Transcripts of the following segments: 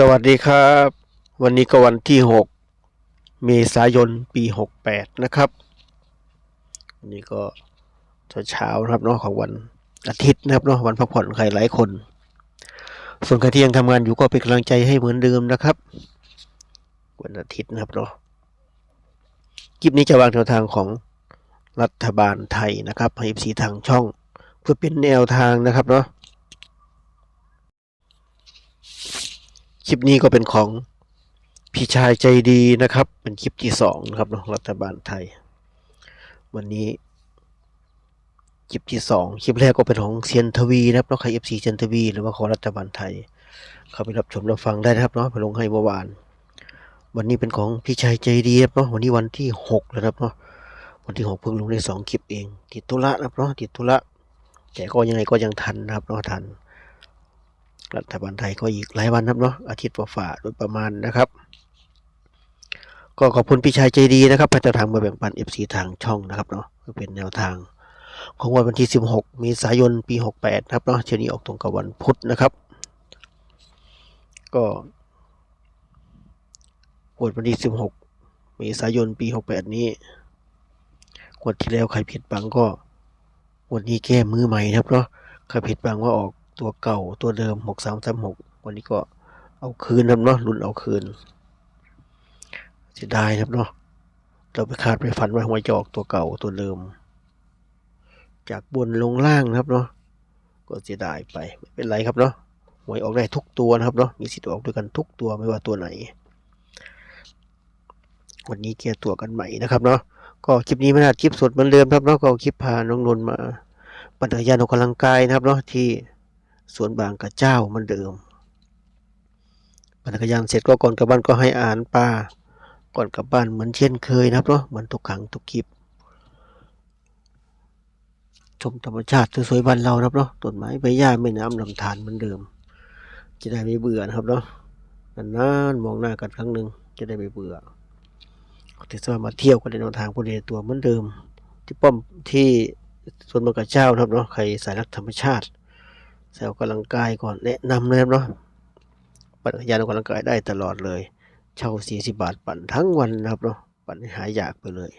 สวัสดีครับ วันนี้ก็วันที่ 6 เมษายนปี 68 นะครับ วันนี้ก็เช้าๆนะครับเนาะของวันอาทิตย์นะครับเนาะวันพักผ่อนใครหลายคน ส่วนใครที่ยังทำงานอยู่ก็เป็นกำลังใจให้เหมือนเดิมนะครับ วันอาทิตย์นะครับเนาะคลิปนี้จะวางแนวทางของรัฐบาลไทยนะครับให้สีทางช่อง เพื่อเป็นแนวทางนะครับเนาะ คลิปนี้ก็เป็นของพี่ชายใจดีนะครับ เป็นคลิปที่สองนะครับของรัฐบาลไทย วันนี้คลิปที่สองคลิปแรกก็เป็นของเซียนทวีนะครับเนาะใครเอฟซีเซียนทวี หรือว่าของรัฐบาลไทย เข้าไปรับชมรับฟังได้นะครับเนาะไปลงให้เมื่อวาน วันนี้เป็นของพี่ชายใจดีครับเนาะวันนี้วันที่หกแล้วนะครับเนาะวันที่หกเพิ่งลงได้สองคลิปเอง ติดธุระนะครับเนาะติดธุระแต่ก็ยังไงก็ยังทันนะครับเนาะทัน รัฐบาลไทยก็อีกหลายวันครับเนาะอาทิตย์ฝ่าๆโดยประมาณนะครับ ก็ขอบคุณพี่ชายใจดีนะครับพระเจ้าทางมาแบ่งปันเอฟซีทางช่องนะครับเนาะเพื่อเป็นแนวทางของวันวันที่ 16เมษายนปี 68 นะครับเนาะเช้านี้ออกตรงกับวันพุธนะครับ ก็วันวันที่ 16เมษายนปี 68 นี้งวดที่แล้วใครผิดบังก็งวันนี้แก้มือใหม่นะครับเนาะใครผิดบังว่าออก ตัวเก่าตัวเดิมหกสามสามหกวันนี้ก็เอาคืนครับเนาะรุ่นเอาคืนเสียดายครับเนาะเราไปคาดไปฝันไว่าหวยจอกตัวเก่าตัวเดิม จากบนลงล่างนะครับเนาะก็เสียดายไปไม่เป็นไรครับเนาะหวยออกได้ทุกตัวนะครับเนาะมีสิทธิ์ออกด้วยกันทุกตัวไม่ว่าตัวไหน วันนี้แก้ตัวกันใหม่นะครับเนาะก็คลิปนี้ไม่น่าคลิปสดเหมือนเดิมครับเนาะก็เอาคลิปพาน้องนนมาปั่นจักรยานออกกำลังกายนะครับเนาะที่ สวนบางกระเจ้าเหมือนเดิมปั่นจักรยานเสร็จก็ก่อนกลับบ้านก็ให้อาหารปลาก่อนกลับบ้านเหมือนเช่นเคยนะครับเนาะเหมือนทุกครั้งทุกคลิปชมธรรมชาติสวยๆบ้านเรานะครับเนาะต้นไม้ใบหญ้าแม่น้ำลำธารเหมือนเดิม จะได้ไม่เบื่อนะครับเนาะนานๆมองหน้ากันครั้งหนึ่งจะได้ไม่เบื่อที่จะมาเที่ยวกันในนทางพอดีตัวเหมือนเดิม ที่ป้อมที่สวนบางกระเจ้านะครับเนาะใครสายรักธรรมชาติ แซวกำลังกายก่อนแนะนำเลยครับเนาะปั่นจักรยานออกกำลังกายได้ตลอดเลย เช่า 40 บาทปั่นทั้งวันนะครับเนาะปั่นหายอยากไปเลย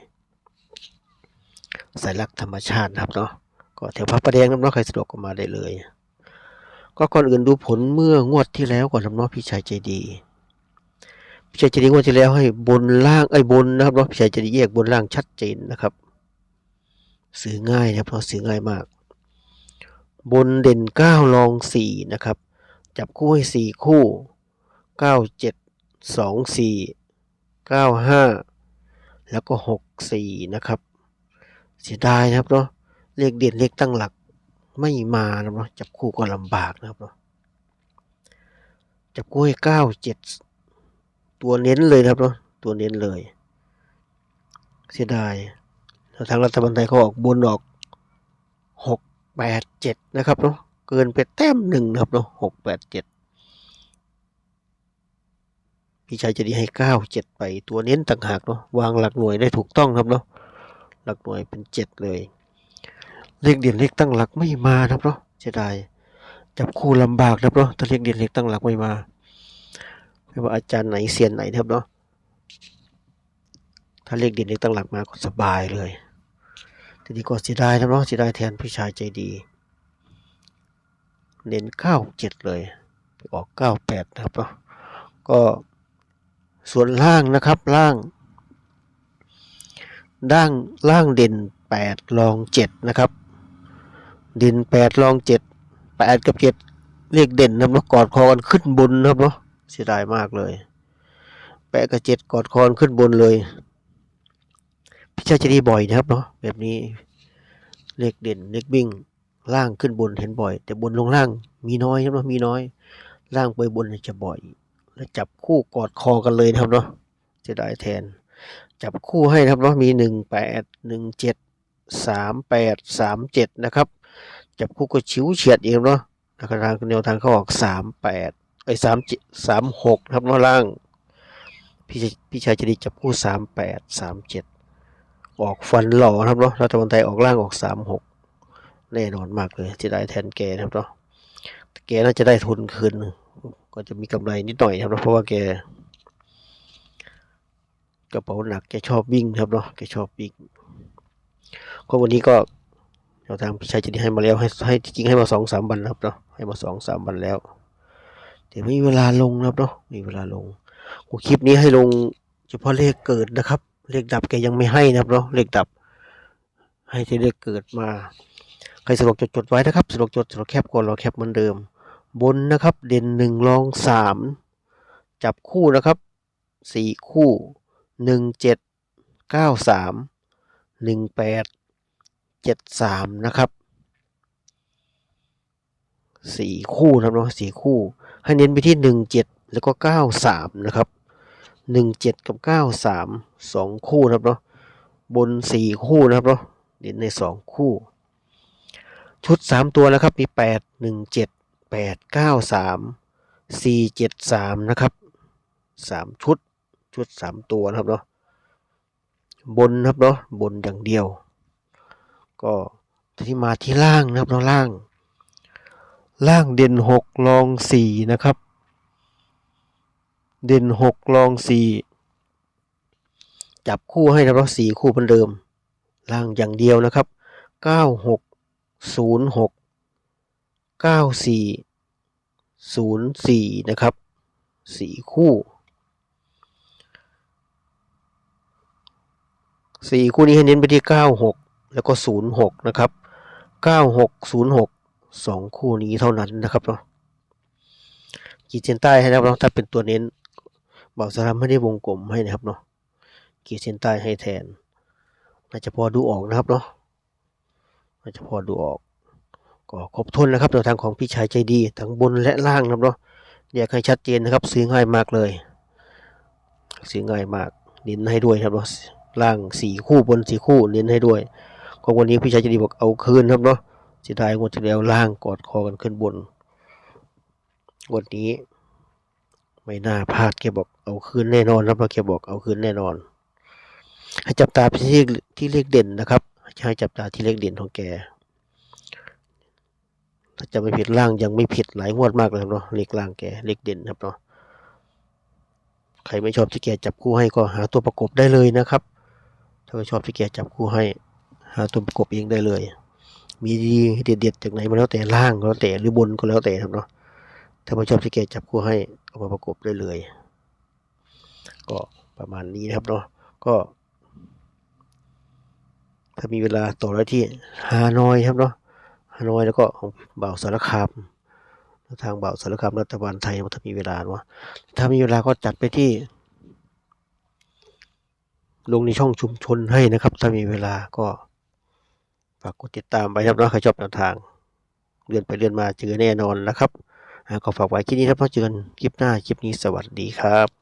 สายรักธรรมชาตินะครับเนาะก็แถวพระประแดงนะครับเนาะใครสะดวกก็มาได้เลย ก็ก่อนอื่นดูผลเมื่องวดที่แล้วก่อนนะครับเนาะพี่ชายใจดีพี่ชายใจดีงวดที่แล้วให้บนล่างไอ้บนนะครับเนาะพี่ชายใจดีแยกบนล่างชัดเจนนะครับ ซื้อง่ายนะครับเนาะซื้อง่ายมาก บนเด่นเก้ารองสี่นะครับ จับคู่ให้สี่คู่เก้าเจ็ดสองสี่เก้าห้าแล้วก็หกสี่นะครับ เสียดายนะครับเนาะเลขเด่นเลขตั้งหลักไม่มานะครับเนาะจับคู่ก็ลำบากนะครับเนาะจับคู่ให้เก้าเจ็ดตัวเน้นเลยนะครับเนาะตัวเน้นเลย เสียดายแล้วทางรัฐบาลไทยเขาออกบนออกหก แปดเจ็ดนะครับเนาะเกินไปแต้มหนึ่งนะครับเนาะหกแปดเจ็ดพี่ชายจะดีให้เก้าเจ็ดไปตัวเน้นต่างหากเนาะวางหลักหน่วยได้ถูกต้องครับเนาะหลักหน่วยเป็นเจ็ดเลย เลขเด่นเลขตั้งหลักไม่มาครับเนาะเสียดายจับคู่ลำบากครับเนาะถ้าเลขเด่นเลขตั้งหลักไม่มาไม่ว่าอาจารย์ไหนเซียนไหนครับเนาะถ้าเลขเด่นเลขตั้งหลักมาก็สบายเลย ทีนี้ก็เสียดายนะเนาะเสียดายแทนพี่ชายใจดี เน้นเก้าเจ็ดเลยไปออกเก้าแปดนะครับเนาะก็ส่วนล่างนะครับล่างด้างล่างเด่นแปดรองเจ็ดนะครับ เด่นแปดรองเจ็ดแปดกับเจ็ดเลขเด่นนะครับเนาะกอดคอกันขึ้นบนนะครับเนาะเสียดายมากเลยแปดกับเจ็ดกอดคอนขึ้นบนเลย พี่ชายจะดีบ่อยนะครับเนาะแบบนี้เลขเด่นเลขวิ่งล่างขึ้นบนเห็นบ่อย แต่บนลงล่างมีน้อยครับเนาะมีน้อย ล่างไปบนจะบ่อย แล้วจับคู่กอดคอกันเลยนะครับเนาะจะได้แทน จับคู่ให้นะครับเนาะมีหนึ่งแปดหนึ่งเจ็ดสามแปดสามเจ็ดนะครับ จับคู่ก็ชิวเฉียดอีกครับเนาะนะครับทางแนวทางเขาออกสามแปดไอ้สามเจ็ดสามหกครับเนาะล่างพี่ชายพี่ชายจะดีจับคู่สามแปดสามเจ็ด ออกฟันหล่อครับเนาะรัฐบาลไทยออกล่างออกสามหกแน่นอนมากเลยจะได้แทนแกนะครับเนาะแกน่าจะได้ทุนคืนก็จะมีกำไรนิดหน่อยครับเนาะเพราะว่าแกกระเป๋าหนักแกชอบวิ่งครับเนาะแกชอบวิ่งก็วันนี้ก็แนวทางพี่ชายจะได้ให้มาแล้วให้ให้จริงให้มาสองสามวันครับเนาะให้มาสองสามวันแล้วแต่ไม่มีเวลาลงครับเนาะมีเวลาลงคลิปนี้ให้ลงเฉพาะเลขเกิดนะครับ เลขดับแกยังไม่ให้นะครับเนาะเลขดับ ให้ที่เลขเกิดมาใครสะดวกจดจดไว้นะครับสะดวกจดสะดวกแคปก่อนเรอแคปเหมือนเดิม บนนะครับ เด่นหนึ่งรองสามจับคู่นะครับสี่คู่หนึ่งเจ็ดเก้าสามหนึ่งแปดเจ็ดสามนะครับสี่คู่นะครับเนาะสี่คู่ ให้เน้นไปที่หนึ่งเจ็ดแล้วก็เก้าสามนะครับ หนึ่งเจ็ดกับเก้าสามสองคู่นะครับเนาะบนสี่คู่นะครับเนาะเด่นในสองคู่ ชุดสามตัวนะครับมีแปดหนึ่งเจ็ดแปดเก้าสามสี่เจ็ดสามนะครับสามชุดชุดสามตัวนะครับเนาะบนนะครับเนาะบนอย่างเดียว ก็ที่มาที่ล่างนะครับเนาะล่าง ล่างเด่นหกรองสี่นะครับ เด่นหกรองสี่จับคู่ให้นะครับเนาะสี่คู่เหมือนเดิม ล่างอย่างเดียวนะครับเก้าหกศูนย์หกเก้าสี่ศูนย์สี่นะครับสี่คู่สี่คู่นี้ให้เน้นไปที่เก้าหกแล้วก็ศูนย์หกนะครับเก้าหกศูนย์หกสองคู่นี้เท่านั้นนะครับเนาะขีดเส้นใต้ให้นะครับเนาะถ้าเป็นตัวเน้น บ่าวสารามไม่ได้วงกลมให้นะครับเนาะขีดเส้นใต้ให้แทน น่าจะพอดูออกนะครับเนาะน่าจะพอดูออกก็ครบถ้วนนะครับแนวทางของพี่ชายใจดีทั้งบนและล่างนะครับเนาะแยกให้ชัดเจนนะครับ ซื้อง่ายมากเลยซื้อง่ายมากเน้นให้ด้วยครับเนาะล่างสี่คู่บนสี่คู่เน้นให้ด้วยก็วันนี้พี่ชายใจดีบอกเอาคืนครับเนาะเสียดายงวดที่แล้วล่างกอดคอกันขึ้นบนงวันนี้ ไม่น่าพลาดแกบอกเอาคืนแน่นอนครับแล้วแกบอกเอาคืนแน่นอน ให้จับตาที่ที่เลขเด่นนะครับให้จับตาที่เลขเด่นของแกถ้าจะไม่ผิดล่างยังไม่ผิดหลายงวดมากเลยครับเนาะเลขล่างแกเลขเด่นครับเนาะใครไม่ชอบที่แกจับคู่ให้ก็หาตัวประกบได้เลยนะครับ ถ้าไม่ชอบที่แกจับคู่ให้ หาตัวประกบเองได้เลย มีดีเด็ดๆจากไหนมาแล้วแต่ล่างก็แล้วแต่หรือบนก็แล้วแต่ครับเนาะ ถ้าไม่ชอบที่แกจับคู่ให้เอามาประกบได้เลย ก็ประมาณนี้นะครับเนาะก็ ถ้ามีเวลาต่อได้ที่ฮานอยครับเนาะฮานอยแล้วก็ของบ่าวสารคามทางบ่าวสารคามรัฐบาลไทยถ้ามีเวลาเนาะถ้ามีเวลาก็จัดไปที่ ลงในช่องชุมชนให้นะครับ ถ้ามีเวลาก็ฝากกดติดตามไปครับเนาะใครชอบแนวทางเลื่อนไปเลื่อนมาเจอแน่นอนนะครับ ก็ฝากไว้คลิปนี้ครับเพราะเจอกันคลิปหน้าคลิปนี้สวัสดีครับ